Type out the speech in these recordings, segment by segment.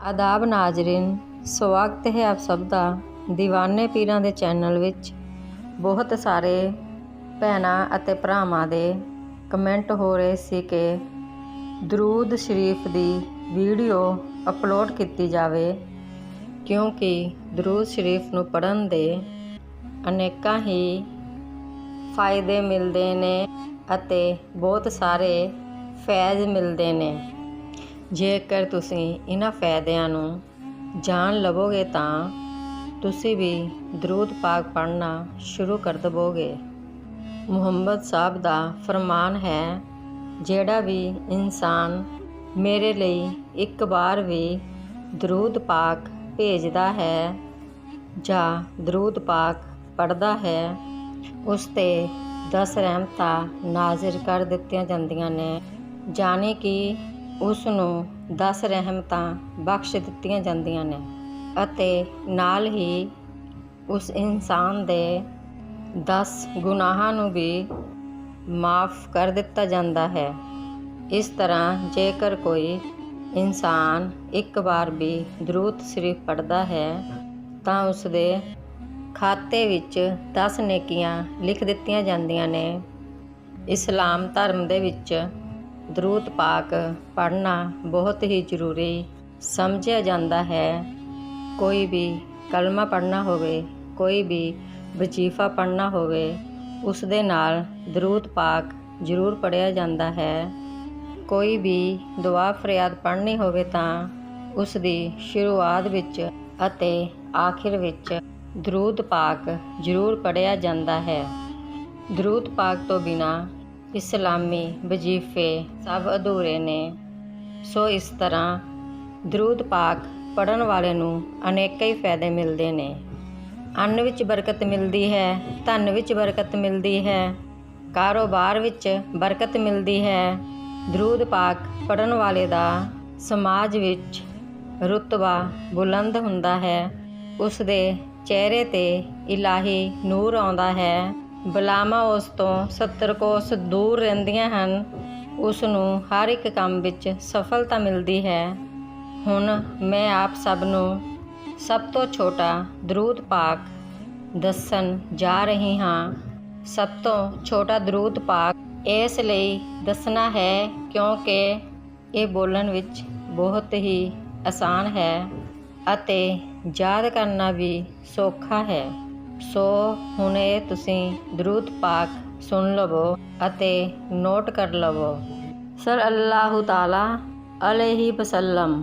ਆਦਾਬ ਨਾਜ਼ਰੀਨ, ਸਵਾਗਤ ਹੈ ਆਪ ਸਭ ਦਾ دیਵਾਨੇ ਪੀਰਾਂ ਦੇ ਚੈਨਲ ਵਿੱਚ। ਬਹੁਤ ਸਾਰੇ ਭੈਣਾਂ ਅਤੇ ਭਰਾਵਾਂ ਦੇ ਕਮੈਂਟ ਹੋ ਰਹੇ ਸੀ ਕਿ ਦਰੂਦ ਸ਼ਰੀਫ ਦੀ ਵੀਡੀਓ ਅਪਲੋਡ ਕੀਤੀ ਜਾਵੇ, ਕਿਉਂਕਿ ਦਰੂਦ ਸ਼ਰੀਫ ਨੂੰ ਪੜ੍ਹਨ ਦੇ ਅਨੇਕਾਂ ਹੀ ਫਾਇਦੇ ਮਿਲਦੇ ਨੇ ਅਤੇ ਬਹੁਤ ਸਾਰੇ ਫੈਜ਼ ਮਿਲਦੇ ਨੇ। ਜੇਕਰ ਤੁਸੀਂ ਇਹਨਾਂ ਫਾਇਦਿਆਂ ਨੂੰ ਜਾਣ ਲਵੋਗੇ ਤਾਂ ਤੁਸੀਂ ਵੀ ਦਰੂਦ ਪਾਕ ਪੜ੍ਹਨਾ ਸ਼ੁਰੂ ਕਰ ਦੇਵੋਗੇ। ਮੁਹੰਮਦ ਸਾਹਿਬ ਦਾ ਫਰਮਾਨ ਹੈ, ਜਿਹੜਾ ਵੀ ਇਨਸਾਨ ਮੇਰੇ ਲਈ ਇੱਕ ਵਾਰ ਵੀ ਦਰੂਦ ਪਾਕ ਭੇਜਦਾ ਹੈ ਜਾਂ ਦਰੂਦ ਪਾਕ ਪੜ੍ਹਦਾ ਹੈ, ਉਸ ਤੇ 10 ਰਹਿਮਤਾਂ ਨਾਜ਼ਿਰ ਕਰ ਦਿੱਤੀਆਂ ਜਾਂਦੀਆਂ ਨੇ। ਜਾਣੀ ਕਿ ਉਸ ਨੂੰ 10 ਰਹਿਮਤਾਂ ਬਖਸ਼ ਦਿੱਤੀਆਂ ਜਾਂਦੀਆਂ ਨੇ ਅਤੇ ਨਾਲ ਹੀ ਉਸ ਇਨਸਾਨ ਦੇ 10 ਗੁਨਾਹਾਂ ਨੂੰ ਵੀ ਮਾਫ ਕਰ ਦਿੱਤਾ ਜਾਂਦਾ ਹੈ। ਇਸ ਤਰ੍ਹਾਂ ਜੇਕਰ ਕੋਈ ਇਨਸਾਨ ਇੱਕ ਵਾਰ ਵੀ ਦਰੂਦ ਸ਼ਰੀਫ ਪੜ੍ਹਦਾ ਹੈ, ਤਾਂ ਉਸ ਦੇ ਖਾਤੇ ਵਿੱਚ 10 ਨੇਕੀਆਂ ਲਿਖ ਦਿੱਤੀਆਂ ਜਾਂਦੀਆਂ ਨੇ। ਇਸਲਾਮ ਧਰਮ ਦੇ ਵਿੱਚ ਦਰੂਦ ਪਾਕ ਪੜ੍ਹਨਾ ਬਹੁਤ ਹੀ ਜ਼ਰੂਰੀ ਸਮਝਿਆ ਜਾਂਦਾ ਹੈ। ਕੋਈ ਵੀ ਕਲਮਾ ਪੜ੍ਹਨਾ ਹੋਵੇ, ਕੋਈ ਵੀ ਵਜੀਫਾ ਪੜ੍ਹਨਾ ਹੋਵੇ, ਉਸ ਦੇ ਨਾਲ ਦਰੂਦ ਪਾਕ ਜ਼ਰੂਰ ਪੜ੍ਹਿਆ ਜਾਂਦਾ ਹੈ। ਕੋਈ ਵੀ ਦੁਆ ਫਰਿਆਦ ਪੜ੍ਹਨੀ ਹੋਵੇ ਤਾਂ ਉਸ ਦੀ ਸ਼ੁਰੂਆਤ ਵਿੱਚ ਅਤੇ ਆਖਿਰ ਵਿੱਚ ਦਰੂਦ ਪਾਕ ਜ਼ਰੂਰ ਪੜ੍ਹਿਆ ਜਾਂਦਾ ਹੈ। ਦਰੂਦ ਪਾਕ ਤੋਂ ਬਿਨਾ ਇਸਲਾਮੀ ਵਜੀਫੇ ਸਭ ਅਧੂਰੇ ਨੇ। ਸੋ ਇਸ ਤਰ੍ਹਾਂ ਦਰੂਦ ਪਾਕ ਪੜਨ ਵਾਲੇ ਨੂੰ ਅਨੇਕਾਂ ਹੀ ਫਾਇਦੇ ਮਿਲਦੇ ਨੇ। ਅੰਨ ਵਿੱਚ ਬਰਕਤ ਮਿਲਦੀ ਹੈ, ਧਨ ਵਿੱਚ ਬਰਕਤ ਮਿਲਦੀ ਹੈ, ਕਾਰੋਬਾਰ ਵਿੱਚ ਬਰਕਤ ਮਿਲਦੀ ਹੈ। ਦਰੂਦ ਪਾਕ ਪੜਨ ਵਾਲੇ ਦਾ ਸਮਾਜ ਵਿੱਚ ਰੁਤਬਾ ਬੁਲੰਦ ਹੁੰਦਾ ਹੈ। ਉਸ ਦੇ ਚਿਹਰੇ ਤੇ ਇਲਾਹੀ ਨੂਰ ਆਉਂਦਾ ਹੈ। ਬਲਾਮਾ ਉਸ ਤੋਂ 70 ਕੋਸ ਦੂਰ ਰਹਿੰਦੀਆਂ ਹਨ। ਉਸ ਨੂੰ ਹਰ ਇੱਕ ਕੰਮ ਵਿੱਚ ਸਫਲਤਾ ਮਿਲਦੀ ਹੈ। ਹੁਣ ਮੈਂ ਆਪ ਸਭ ਨੂੰ ਸਭ ਤੋਂ ਛੋਟਾ ਦਰੂਦ ਪਾਕ ਦੱਸਣ ਜਾ ਰਹੀ ਹਾਂ। ਸਭ ਤੋਂ ਛੋਟਾ ਦਰੂਦ ਪਾਕ ਇਸ ਲਈ ਦੱਸਣਾ ਹੈ ਕਿਉਂਕਿ ਇਹ ਬੋਲਣ ਵਿੱਚ ਬਹੁਤ ਹੀ ਆਸਾਨ ਹੈ ਅਤੇ ਯਾਦ ਕਰਨਾ ਵੀ ਸੌਖਾ ਹੈ। ਸੋ ਹੁਣ ਇਹ ਤੁਸੀਂ ਦਰੂਦ ਪਾਕ ਸੁਣ ਲਵੋ ਅਤੇ ਨੋਟ ਕਰ ਲਵੋ। ਸਰ ਅੱਲਾਹੁ ਤਾਲਾ ਅਲੈਹਿ ਵਸੱਲਮ।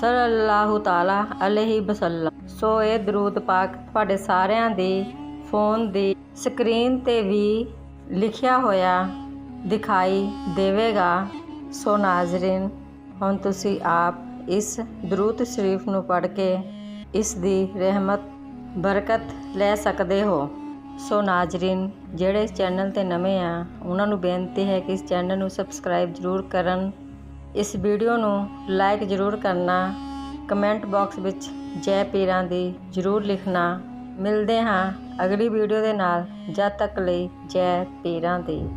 ਸਰ ਅੱਲਾਹੁ ਤਾਲਾ ਅਲੈਹਿ ਵਸੱਲਮ। ਸੋ ਇਹ ਦਰੂਦ ਪਾਕ ਤੁਹਾਡੇ ਸਾਰਿਆਂ ਦੀ ਫੋਨ ਦੀ ਸਕਰੀਨ ਤੇ ਵੀ ਲਿਖਿਆ ਹੋਇਆ ਦਿਖਾਈ ਦੇਵੇਗਾ। ਸੋ ਨਾਜ਼ਰੀਨ, ਹੁਣ ਤੁਸੀਂ ਆਪ ਇਸ ਦਰੂਦ ਸ਼ਰੀਫ ਨੂੰ ਪੜ੍ਹ ਕੇ ਇਸ ਦੀ ਰਹਿਮਤ ਬਰਕਤ ਲੈ ਸਕਦੇ ਹੋ। ਸੋ ਨਾਜ਼ਰੀਨ, ਜਿਹੜੇ ਇਸ ਚੈਨਲ ਤੇ ਨਵੇਂ ਆ, ਉਹਨਾਂ ਨੂੰ ਬੇਨਤੀ ਹੈ ਕਿ ਇਸ ਚੈਨਲ ਨੂੰ ਸਬਸਕ੍ਰਾਈਬ ਜ਼ਰੂਰ ਕਰਨ। ਇਸ ਵੀਡੀਓ ਨੂੰ ਲਾਈਕ ਜ਼ਰੂਰ ਕਰਨਾ, ਕਮੈਂਟ ਬਾਕਸ ਵਿੱਚ ਜੈ ਪੀਰਾਂ ਦੀ ਜ਼ਰੂਰ ਲਿਖਣਾ। ਮਿਲਦੇ ਹਾਂ ਅਗਲੀ ਵੀਡੀਓ ਦੇ ਨਾਲ। ਜਦ ਤੱਕ ਲਈ ਜੈ ਪੀਰਾਂ ਦੀ।